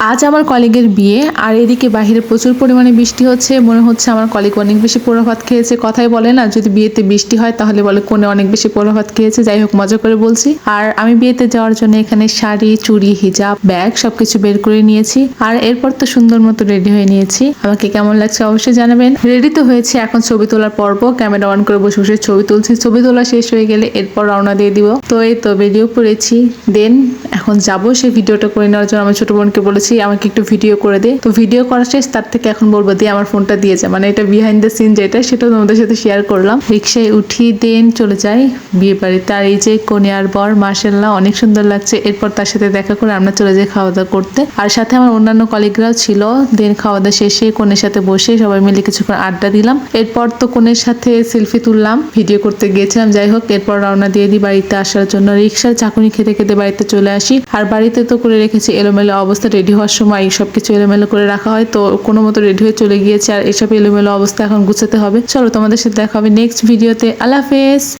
আজ আমার কলিগের বিয়ে, আর এদিকে বাহিরে প্রচুর পরিমাণে বৃষ্টি হচ্ছে। মনে হচ্ছে আমার কলিগ অনেক বেশি পোড়া ভাত খেয়েছে। কথাই বলে না, যদি বিয়েতে বৃষ্টি হয় তাহলে বলে কোনে অনেক বেশি পোড়া ভাত খেয়েছে। যাই হোক, মজা করে বলছি। আর আমি বিয়েতে যাওয়ার জন্য এখানে শাড়ি, চুড়ি, হিজাব, ব্যাগ সবকিছু বের করে নিয়েছি। আর এরপর তো সুন্দর মতো রেডি হয়ে নিয়েছি। আমাকে কেমন লাগছে অবশ্যই জানাবেন। রেডি তো হয়েছে, এখন ছবি তোলার পর্ব। ক্যামেরা অন করে বসে বসে ছবি তুলছি। ছবি তোলা শেষ হয়ে গেলে এরপর রওনা দিয়ে দিব। তো এই তো বেরিয়েও পড়েছি দেন এখন যাব সেই ভিডিওটা করে নেওয়ার জন্য। আমার ছোট বোনকে বলেছি আমাকে একটু ভিডিও করে দে। তো ভিডিও করা শেষ, তার থেকে এখন বলব দিয়ে আমার ফোনটা দিয়ে যা। মানে এটা বিহাইন্ড দ্য সিন যেটা, সেটাও তোমাদের সাথে শেয়ার করলাম। রিক্সায় উঠি দেন চলে যাই বিয়ে বাড়িতে আর এই যে কনে আর বর মার্শাল্লাহ অনেক সুন্দর লাগছে। এরপর তার সাথে দেখা করে আমরা চলে যাই খাওয়া দাওয়া করতে। আর সাথে আমার অন্যান্য কলিগরাও ছিল। দেন খাওয়া দাওয়া শেষে কনের সাথে বসে সবাই মিলে কিছুক্ষণ আড্ডা দিলাম। এরপর তো কনের সাথে সেলফি তুললাম ভিডিও করতে গিয়েছিলাম। যাই হোক, এরপর রওনা দিয়ে দিই বাড়িতে আসার জন্য। রিক্সার চাকুনি খেতে খেতে বাড়িতে চলে আসি। আর বাড়িতে তো করে রেখেছি, এলোমেলো অবস্থা রেডি হওয়ার সময় এইসব কিছু এলোমেলো করে রাখা হয়, তো কোনো মতো রেডি হয়ে চলে গিয়েছে আর এসব এলোমেলো অবস্থা এখন গুছাতে হবে। চলো তোমাদের সাথে দেখা হবে নেক্সট ভিডিওতে আল্লাহ হাফেজ!